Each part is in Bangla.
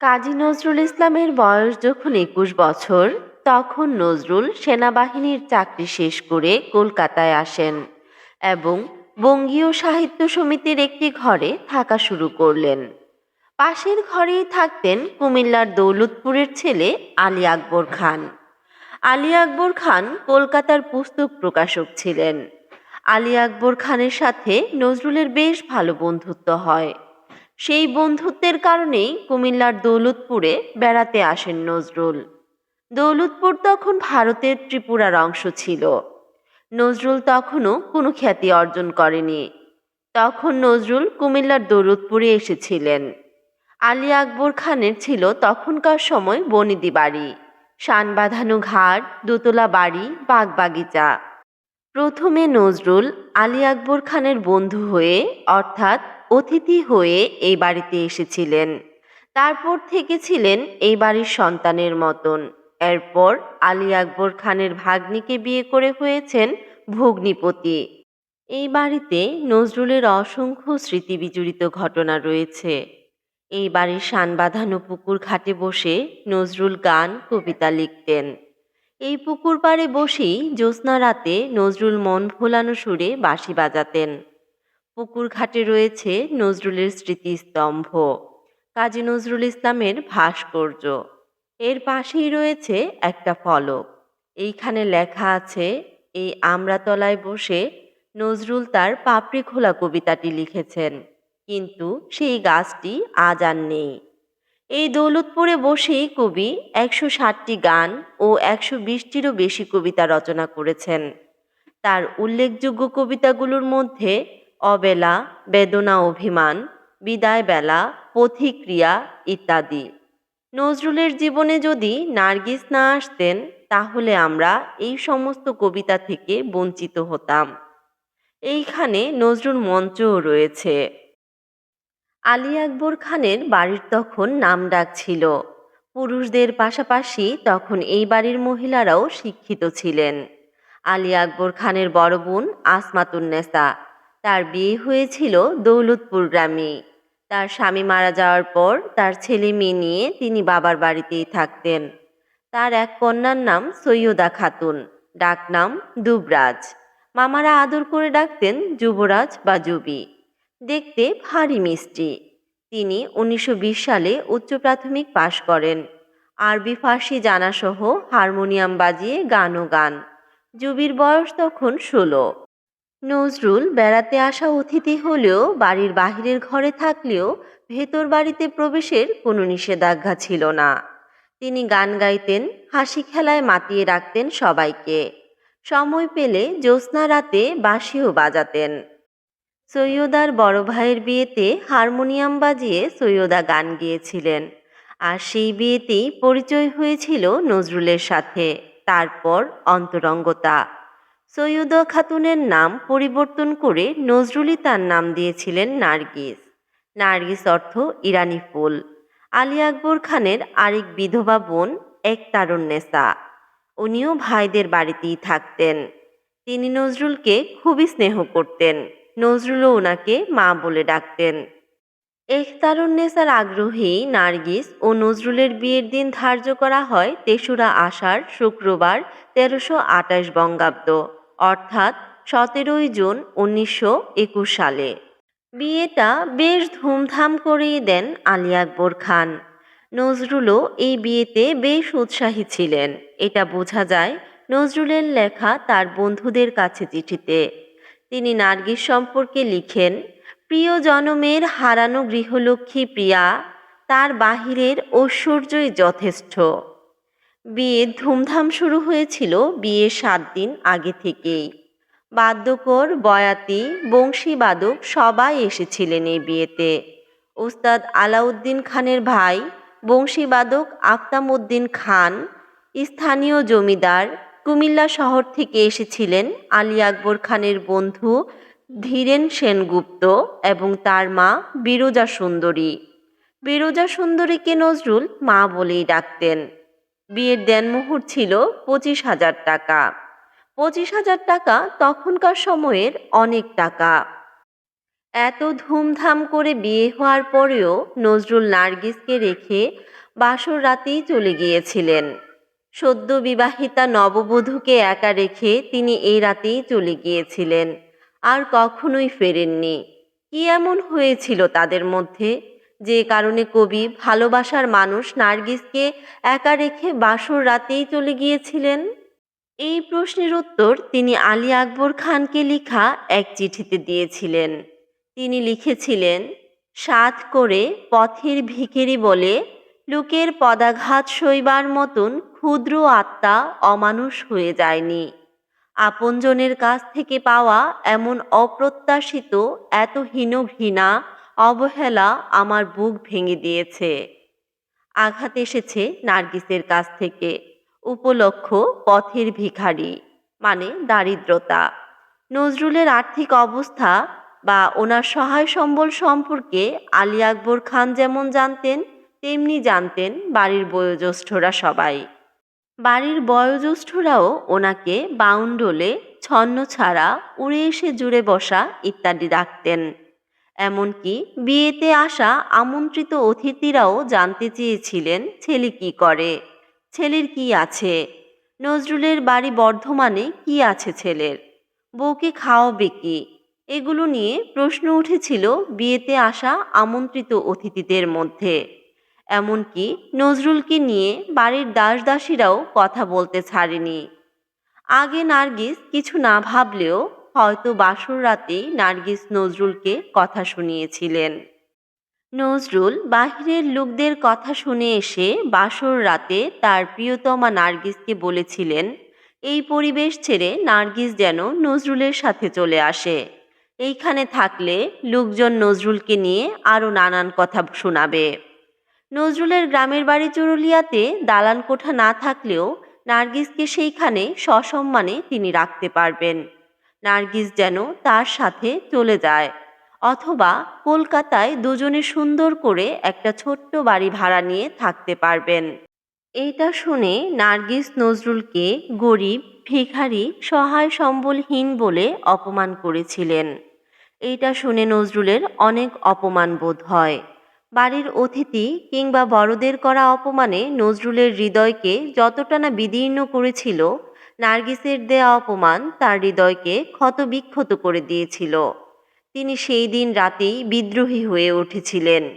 কাজী নজরুল ইসলামের বয়স যখন একুশ বছর, তখন নজরুল সেনাবাহিনীর চাকরি শেষ করে কলকাতায় আসেন এবং বঙ্গীয় সাহিত্য সমিতির একটি ঘরে থাকা শুরু করলেন। পাশের ঘরেই থাকতেন কুমিল্লার দৌলতপুরের ছেলে আলী আকবর খান। আলী আকবর খান কলকাতার পুস্তক প্রকাশক ছিলেন। আলী আকবর খানের সাথে নজরুলের বেশ ভালো বন্ধুত্ব হয়। সেই বন্ধুত্বের কারণেই কুমিল্লার দৌলতপুরে বেড়াতে আসেন নজরুল। দৌলতপুর তখন ভারতের ত্রিপুরার অংশ ছিল। নজরুল তখনও কোনো খ্যাতি অর্জন করেনি। তখন নজরুল কুমিল্লার দৌলতপুরে এসেছিলেন। আলী আকবর খানের ছিল তখনকার সময় বনিদি বাড়ি। শান বাঁধানো ঘাট, দোতলা বাড়ি, বাগবাগিচা। প্রথমে নজরুল আলী আকবর খানের বন্ধু হয়ে, অর্থাৎ অতিথি হয়ে এই বাড়িতে এসেছিলেন। তারপর থেকে ছিলেন এই বাড়ির সন্তানের মতন। এরপর আলী আকবর খানের ভাগ্নিকে বিয়ে করে হয়েছেন ভগ্নিপতি। এই বাড়িতে নজরুলের অসংখ্য স্মৃতি বিজড়িত ঘটনা রয়েছে। এই বাড়ির শান বাঁধানো পুকুর ঘাটে বসে নজরুল গান, কবিতা লিখতেন। এই পুকুর পাড়ে বসেই জ্যোৎস্না রাতে নজরুল মন ভোলানো সুরে বাঁশি বাজাতেন। পুকুর ঘাটে রয়েছে নজরুলের স্মৃতিস্তম্ভ। কাজী নজরুল ইসলামের ভাস্কর্য। এর পাশেই রয়েছে একটা ফলক। এইখানে লেখা আছে, এই আমরাতলায় বসে নজরুল তার পাপড়ি খোলা কবিতাটি লিখেছেন। কিন্তু সেই গাছটি আজ আর নেই। এই দৌলতপুরে বসেই কবি একশো ষাটটি গান ও একশো বিশটিরও বেশি কবিতা রচনা করেছেন। তার উল্লেখযোগ্য কবিতাগুলোর মধ্যে অবেলা, বেদনা অভিমান বিদায় বেলা পথিক্রিয়া ইত্যাদি। নজরুলের জীবনে যদি নার্গিস না আসতেন, তাহলে আমরা এই সমস্ত কবিতা থেকে বঞ্চিত হতাম। এইখানে নজরুল মঞ্চও রয়েছে। আলী আকবর খানের বাড়ির তখন নামডাক ছিল। পুরুষদের পাশাপাশি তখন এই বাড়ির মহিলারাও শিক্ষিত ছিলেন। আলী আকবর খানের বড় বোন আসমাতুন্নেসা তার বিয়ে হয়েছিল দৌলতপুর গ্রামে। তার স্বামী মারা যাওয়ার পর তার ছেলে মেয়ে নিয়ে তিনি বাবার বাড়িতেই থাকতেন। তার এক কন্যার নাম সৈয়দা খাতুন ডাকনাম দুবরাজ। মামারা আদর করে ডাকতেন যুবরাজ বা যুবী। দেখতে ভারী মিষ্টি। তিনি উনিশশো বিশ সালে উচ্চ প্রাথমিক পাশ করেন। আরবি, ফার্সি জানাসহ হারমোনিয়াম বাজিয়ে গানও গান। জুবির বয়স তখন ষোলো। নজরুল বেড়াতে আসা অতিথি হলেও বাড়ির বাহিরের ঘরে থাকলেও ভেতর বাড়িতে প্রবেশের কোনো নিষেধাজ্ঞা ছিল না। তিনি গান গাইতেন, হাসি খেলায় মাতিয়ে রাখতেন সবাইকে। সময় পেলে জ্যোৎস্না রাতে বাঁশিও বাজাতেন। সৈয়দার বড় ভাইয়ের বিয়েতে হারমোনিয়াম বাজিয়ে সৈয়দা গান গিয়েছিলেন। আর সেই বিয়েতেই পরিচয় হয়েছিল নজরুলের সাথে, তারপর অন্তরঙ্গতা। সৈয়দা খাতুনের নাম পরিবর্তন করে নজরুলই তার নাম দিয়েছিলেন নার্গিস। নার্গিস অর্থ ইরানি ফুল। আলী আকবর খানের আরেক বিধবা বোন একতারুন্নেসা উনিও ভাইদের বাড়িতেই থাকতেন। তিনি নজরুলকে খুবই স্নেহ করতেন। নজরুলও ওনাকে মা বলে ডাকতেন। এখতারুন্নেসার আগ্রহী নার্গিস ও নজরুলের বিয়ের দিন ধার্য করা হয় তেসরা আষাঢ় শুক্রবার তেরোশো আটাশ বঙ্গাব্দ। অর্থাৎ সতেরোই জুন উনিশশো একুশ সালে। বিয়েটা বেশ ধুমধাম করেই দেন আলী আকবর খান। নজরুলও এই বিয়েতে বেশ উৎসাহী ছিলেন। এটা বোঝা যায় নজরুলের লেখা তার বন্ধুদের কাছে চিঠিতে। তিনি নার্গিস সম্পর্কে লিখেন, প্রিয় জনমের হারানো গৃহলক্ষ্মী প্রিয়া, তার বাহিরের ঐশ্বর্যই যথেষ্ট। বিয়ের ধুমধাম শুরু হয়েছিল বিয়ের সাত দিন আগে থেকেই। বাদ্যকর, বয়াতি বংশীবাদক সবাই এসেছিলেন এই বিয়েতে। ওস্তাদ আলাউদ্দিন খানের ভাই বংশীবাদক আফতাম উদ্দিন খান, স্থানীয় জমিদার কুমিল্লা শহর থেকে এসেছিলেন আলী আকবর খানের বন্ধু ধীরেন সেনগুপ্ত এবং তার মা বিরোজা সুন্দরী। বিরোজা সুন্দরীকে নজরুল মা বলেই ডাকতেন। বিয়ের দেনমোহর ছিল পঁচিশ হাজার টাকা। পঁচিশ হাজার টাকা তখনকার সময়ের অনেক টাকা। এত ধুমধাম করে বিয়ে হওয়ার পরেও নজরুল নার্গিসকে রেখে বাসর রাতেই চলে গিয়েছিলেন। সদ্য বিবাহিতা নববধূকে একা রেখে তিনি এই রাতেই চলে গিয়েছিলেন, আর কখনোই ফেরেননি। কি এমন হয়েছিল তাদের মধ্যে? যে কারণে কবি ভালোবাসার মানুষ নার্গিসকে একা রেখে বাসর রাতেই চলে গিয়েছিলেন? এই প্রশ্নের উত্তর তিনি আলী আকবর খানকে লেখা এক চিঠিতে দিয়েছিলেন। তিনি লিখেছিলেন সাধ করে পথের ভিখেরি বলে লোকের পদাঘাত সইবার মতন ক্ষুদ্র আত্মা অমানুষ হয়ে যায়নি। আপনজনের কাছ থেকে পাওয়া এমন অপ্রত্যাশিত এত হীন ঘৃণা অবহেলা আমার বুক ভেঙে দিয়েছে। আঘাত এসেছে নার্গিসের কাছ থেকে। উপলক্ষ পথের ভিখারি মানে দারিদ্রতা। নজরুলের আর্থিক অবস্থা বা ওনার সহায় সম্বল সম্পর্কে আলী আকবর খান যেমন জানতেন, তেমনি জানতেন বাড়ির বয়োজ্যেষ্ঠরা সবাই। বাড়ির বয়োজ্যেষ্ঠরাও ওনাকে বাউন্ডলে ছন্ন ছাড়া উড়ে এসে জুড়ে বসা ইত্যাদি ডাকতেন। এমনকি বিয়েতে আসা আমন্ত্রিত অতিথিরাও জানতে চেয়েছিলেন ছেলে কি করে, ছেলের কি আছে, নজরুলের বাড়ি বর্ধমানে কি আছে ছেলের, বউকে খাওয়াবে কি, এগুলো নিয়ে প্রশ্ন উঠেছিল বিয়েতে আসা আমন্ত্রিত অতিথিদের মধ্যে। এমনকি নজরুলকে নিয়ে বাড়ির দাস দাসীরাও কথা বলতে ছাড়েনি। আগে নার্গিস কিছু না ভাবলেও হয়তো বাসর রাতেই নার্গিস নজরুলকে কথা শুনিয়েছিলেন। নজরুল বাহিরের লোকদের কথা শুনে এসে বাসর রাতে তার প্রিয়তমা নার্গিসকে বলেছিলেন, এই পরিবেশ ছেড়ে নার্গিস যেন নজরুলের সাথে চলে আসে। এইখানে থাকলে লোকজন নজরুলকে নিয়ে আরও নানান কথা শোনাবে। নজরুলের গ্রামের বাড়ি চুরুলিয়াতে দালান কোঠা না থাকলেও নার্গিসকে সেইখানে সসম্মানে তিনি রাখতে পারবেন। নার্গিস যেন তার সাথে চলে যায়। অথবা কলকাতায় দুজনে সুন্দর করে একটা ছোট্ট বাড়ি ভাড়া নিয়ে থাকতে পারবেন। এইটা শুনে নার্গিস নজরুলকে গরিব, ভিখারি, সহায় সম্বলহীন বলে অপমান করেছিলেন। এইটা শুনে নজরুলের অনেক অপমান বোধ হয়। বাড়ির অতিথি কিংবা বড়দের করা অপমানে নজরুলের হৃদয়কে যতটা না বিদীর্ণ করেছিল নার্গিসের দেয়া অপমান তার হৃদয়কে ক্ষতবিক্ষত করে দিয়েছিল। তিনি সেই দিন রাতেই বিদ্রোহী হয়ে উঠেছিলেন।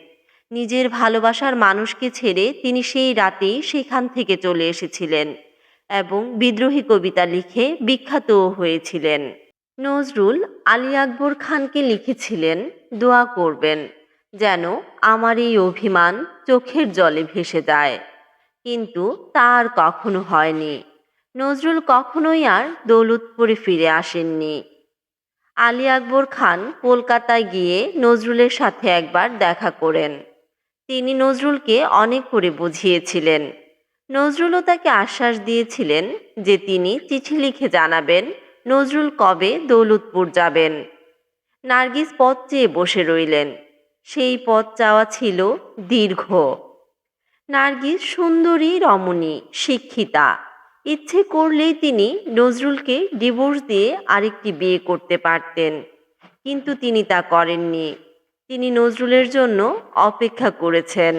নিজের ভালোবাসার মানুষকে ছেড়ে তিনি সেই রাতেই সেখান থেকে চলে এসেছিলেন এবং বিদ্রোহী কবিতা লিখে বিখ্যাতও হয়েছিলেন। নজরুল আলী আকবর খানকে লিখেছিলেন, দোয়া করবেন যেন আমার এই অভিমান চোখের জলে ভেসে যায়। কিন্তু তার কখনো হয়নি। নজরুল কখনোই আর দৌলতপুরে ফিরে আসেননি। আলী আকবর খান কলকাতায় গিয়ে নজরুলের সাথে একবার দেখা করেন। তিনি নজরুলকে অনেক করে বুঝিয়েছিলেন। নজরুলও তাকে আশ্বাস দিয়েছিলেন যে তিনি চিঠি লিখে জানাবেন নজরুল কবে দৌলতপুর যাবেন। নার্গিস পথ চেয়ে বসে রইলেন। সেই পথ চাওয়া ছিল দীর্ঘ। নার্গিস সুন্দরী, রমণী, শিক্ষিতা। ইচ্ছে করলেই তিনি নজরুলকে ডিভোর্স দিয়ে আরেকটি বিয়ে করতে পারতেন। কিন্তু তিনি তা করেননি। তিনি নজরুলের জন্য অপেক্ষা করেছেন।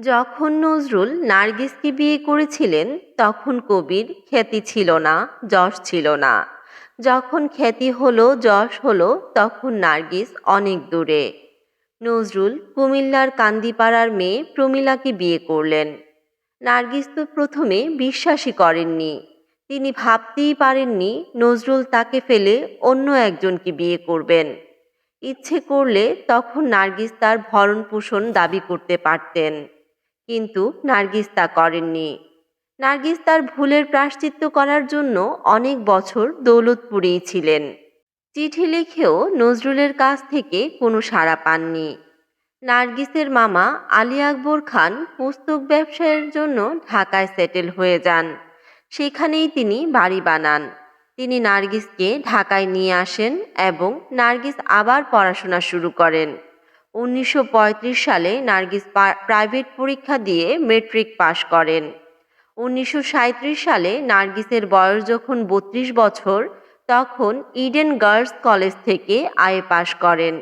যখন নজরুল নার্গিসকে বিয়ে করেছিলেন, তখন কবির খ্যাতি ছিল না, যশ ছিল না। যখন খ্যাতি হলো, যশ হলো, তখন নার্গিস অনেক দূরে। নজরুল কুমিল্লার কান্দিপাড়ার মেয়ে প্রমীলাকে বিয়ে করলেন। নার্গিস তো প্রথমে বিশ্বাসই করেননি। তিনি ভাবতেই পারেননি নজরুল তাকে ফেলে অন্য একজনকে বিয়ে করবেন। ইচ্ছে করলে তখন নার্গিস তার ভরণ পোষণ দাবি করতে পারতেন, কিন্তু নার্গিস তা করেননি। নার্গিস তার ভুলের প্রাশ্চিত্য করার জন্য অনেক বছর দৌলতপুরেই ছিলেন। চিঠি লিখেও নজরুলের কাছ থেকে কোনো সাড়া পাননি। নার্গিসের মামা আলী আকবর খান পুস্তক ব্যবসায়ের জন্য ঢাকায় সেটেল হয়ে যান। সেখানেই তিনি বাড়ি বানান। তিনি নার্গিসকে ঢাকায় নিয়ে আসেন এবং নার্গিস আবার পড়াশোনা শুরু করেন। উনিশশো পঁয়ত্রিশ সালে নার্গিস প্রাইভেট পরীক্ষা দিয়ে মেট্রিক পাশ করেন। উনিশশো সাঁইত্রিশ সালে নার্গিসের বয়স যখন বত্রিশ বছর, তখন ইডেন গার্লস কলেজ থেকে আয়ে পাশ করেন।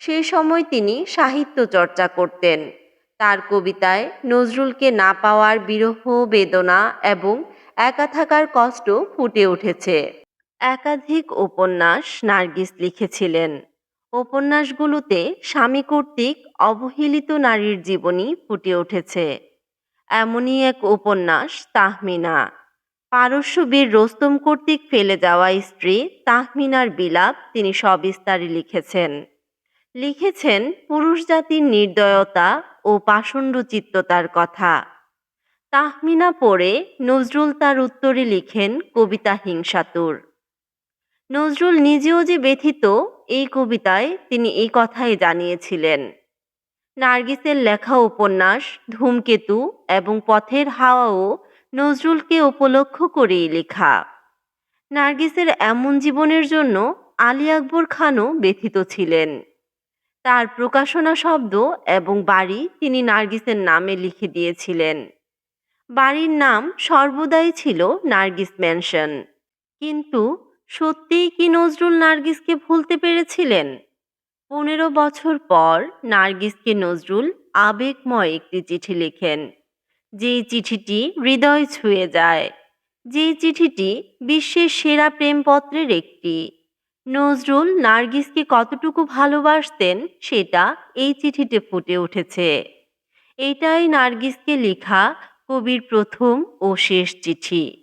সেই সময় তিনি সাহিত্য চর্চা করতেন। তার কবিতায় নজরুলকে না পাওয়ার বিরহ, বেদনা এবং একা থাকার কষ্ট ফুটে উঠেছে। একাধিক উপন্যাস নার্গিস লিখেছিলেন। উপন্যাসগুলোতে স্বামী কর্তৃক অবহেলিত নারীর জীবনী ফুটে উঠেছে। এমনই এক উপন্যাস, তাহমিনা। পারস্যবীর রোস্তম কর্তৃক ফেলে যাওয়া স্ত্রী তাহমিনার বিলাপ তিনি সবিস্তারে লিখেছেন। লিখেছেন পুরুষ জাতির নির্দয়তা ও পাষণ্ডচিত্ততার কথা। তাহমিনা পড়ে নজরুল তার উত্তরে লিখেন কবিতা হিংসাতুর। নজরুল নিজেও যে ব্যথিত, এই কবিতায় তিনি এই কথাই জানিয়েছিলেন। নার্গিসের লেখা উপন্যাস ধূমকেতু এবং পথের হাওয়াও নজরুলকে উপলক্ষ করেই লেখা। নার্গিসের এমন জীবনের জন্য আলী আকবর খানও ব্যথিত ছিলেন। তার প্রকাশনা শব্দ এবং বাড়ি তিনি নার্গিসের নামে লিখে দিয়েছিলেন। বাড়ির নাম সর্বদাই ছিল নার্গিস ম্যানশন। কিন্তু সত্যিই কি নজরুল নার্গিসকে ভুলতে পেরেছিলেন? পনেরো বছর পর নার্গিসকে নজরুল আবেগময় একটি চিঠি লেখেন। যে চিঠিটি হৃদয় ছুঁয়ে যায়। যে চিঠিটি বিশ্বের সেরা প্রেমপত্রের একটি। নজরুল নার্গিসকে কতটুকু ভালোবাসতেন সেটা এই চিঠিতে ফুটে উঠেছে। এটাই নার্গিসকে লেখা কবির প্রথম ও শেষ চিঠি।